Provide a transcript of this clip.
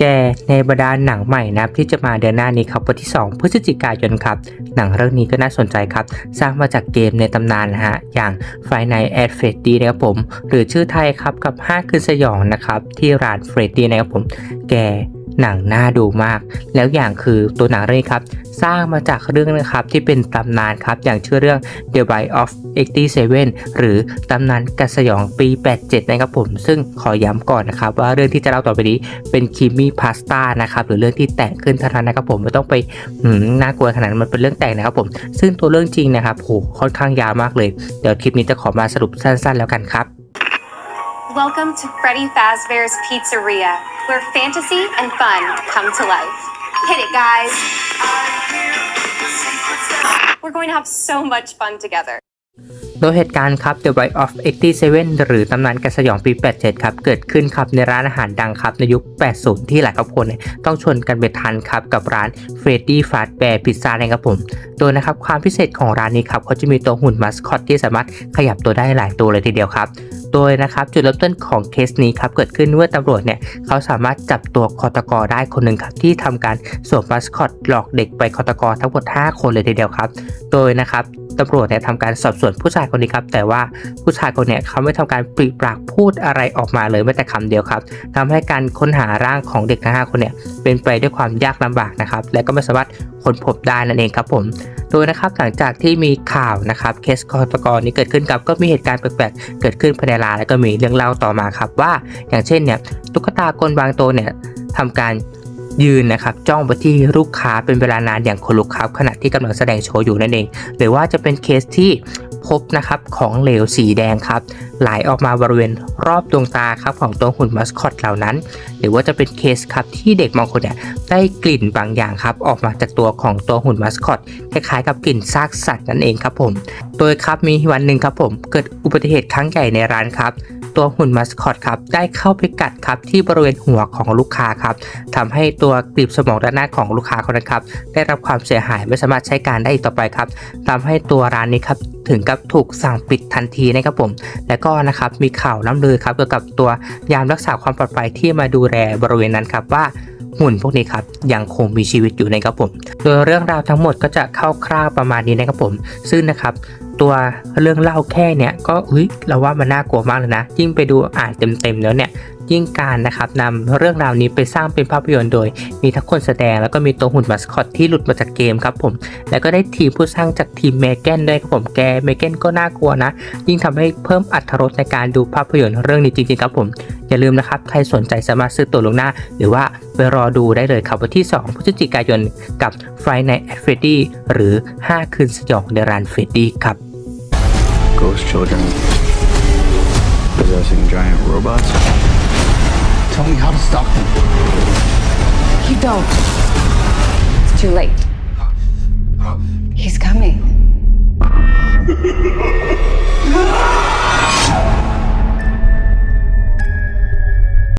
แกในบรรดาหนังใหม่นะที่จะมาเดือนหน้านี้ครับวันที่ 2 พฤศจิกายนครับ หนังเรื่องนี้ก็น่าสนใจครับ สร้างมาจากเกมในตำนานนะฮะอย่าง f i n i g h t at Freddy นะครับผม หรือชื่อไทยครับกับ 5 คืนสยองนะครับที่ร้าน Freddy นะครับผม แก หนังน่าดูมาก แล้วอย่างคือตัวหนังเรื่องนี้ครับ สร้างมาจากเรื่องนะครับที่เป็นตำนานครับ อย่างชื่อเรื่อง The b i e of 87 หรือตำนานกระสยองปี 87 นะครับผม ซึ่งขอย้ำก่อนนะครับ ว่าเรื่องที่จะเล่าต่อไปนี้เป็นคิมมี่พาสต้านะครับ หรือเรื่องที่แต่งขึ้นเท่านั้นนะครับผมไม่ต้องไปหืมน่ากลัวขนาดมันเป็นเรื่องแต่งนะครับผม ซึ่งตัวเรื่องจริงนะครับโหค่อนข้างยาวมากเลย เดี๋ยวคลิปนี้จะขอมาสรุปสั้น ๆ แล้วกันครับ Welcome to Freddy Fazbear's Pizzeria, where fantasy and fun come to life. Hit it, guys. We're going to have so much fun together. โดยเหตุการณ์ครับ The Bite of 87 หรือตำนานกระสยองปี 87 ครับ เกิดขึ้นครับในร้านอาหารดังครับ ในยุค 80 ที่หลายครอบครัวเนี่ยต้องชวนกันไปทานครับกับร้าน Freddy Fazbear Pizza นะครับผม โดยนะครับความพิเศษของร้านนี้ครับเขาจะมีตัวหุ่นมัสคอตที่สามารถขยับตัวได้หลายตัวเลยทีเดียวครับ โดยนะครับจุดเริ่มต้นของเคสนี้ครับเกิดขึ้นเมื่อตำรวจเนี่ยเขาสามารถจับตัวคอตกอได้คนหนึ่งครับที่ทำการสวมมัสคอตหลอกเด็กไปคอตกอทั้งหมด 5 คนเลยทีเดียวครับ โดยนะครับตำรวจเนี่ยทำการสอบสวนผู้ชายคนนี้ครับแต่ว่าผู้ชายคนเนี้ยเขาไม่ทำการปริปากพูดอะไรออกมาเลยแม้แต่คำเดียวครับทำให้การค้นหาร่างของเด็กทั้งห้าคนเนี่ยเป็นไปด้วยความยากลำบากนะครับและก็ไม่สามารถค้นพบได้นั่นเองครับผม โดยนะครับหลังจากที่มีข่าวนะครับเคสคอตกรนี้เกิดขึ้นครับก็มีเหตุการณ์แปลกๆเกิดขึ้นภายในร้านแล้วก็มีเรื่องเล่าต่อมาครับว่าอย่างเช่นเนี่ยตุ๊กตากลบางตัวเนี่ยทำการยืนนะครับจ้องไปที่ลูกค้าเป็นเวลานานอย่างคนลุกครับขณะที่กำลังแสดงโชว์อยู่นั่นเอง หรือว่าจะเป็นเคสที่พบนะครับของเหลวสีแดงครับ ไหลออกมาบริเวณรอบดวงตาครับของตัวหุ่นมัสคอตเหล่านั้น หรือว่าจะเป็นเคสครับที่เด็กบางคนเนี่ยได้กลิ่นบางอย่างครับออกมาจากตัวของตัวหุ่นมัสคอตคล้ายๆกับกลิ่นซากสัตว์นั่นเองครับผม โดยครับมีวันหนึ่งครับผมเกิดอุบัติเหตุครั้งใหญ่ในร้านครับ ตัวหุ่นมัสคอตครับได้เข้าไปกัดครับที่บริเวณหัวของลูกค้าครับทำให้ตัวกลีบสมองด้านหน้าของลูกค้าคนนั้นครับได้รับความเสียหายไม่สามารถใช้การได้อีกต่อไปครับทำให้ตัวร้านนี้ครับถึงกับถูกสั่งปิดทันทีนะครับผม แล้วก็นะครับมีข่าวล้ำลือครับเกี่ยวกับตัวยามรักษาความปลอดภัยที่มาดูแลบริเวณนั้นครับว่าหุ่นพวกนี้ครับยังคงมีชีวิตอยู่นะครับผม โดยเรื่องราวทั้งหมดก็จะเข้าคร่าวประมาณนี้นะครับผม ซึ่งนะครับ ตัวเรื่องเล่าแค่เนี่ยก็เฮ้ยเราว่ามันน่ากลัวมากเลยนะ ยิ่งไปดูอ่านเต็มๆแล้วเนี่ยยิ่งการนะครับนำเรื่องราวนี้ไปสร้างเป็นภาพยนตร์โดย มีทั้งคนแสดงแล้วก็มีตัวหุ่นมัสคอตที่หลุดมาจากเกมครับผม แล้วก็ได้ทีมผู้สร้างจากทีมเมแกนด้วยครับผมแกเมแกนก็น่ากลัวนะ ยิ่งทำให้เพิ่มอรรถรสในการดูภาพยนตร์เรื่องนี้จริงๆครับผม อย่าลืมนะครับ ใครสนใจสามารถซื้อตั๋วลงหน้า หรือว่าไปรอดูได้เลยครับวันที่ 2 พฤศจิกายนกับ Friday Night at Freddy หรือ 5 คืนสยองในร้าน Freddy ครับ ghost children, possessing giant robots. Tell me how to stop them. You don't. It's too late. He's coming.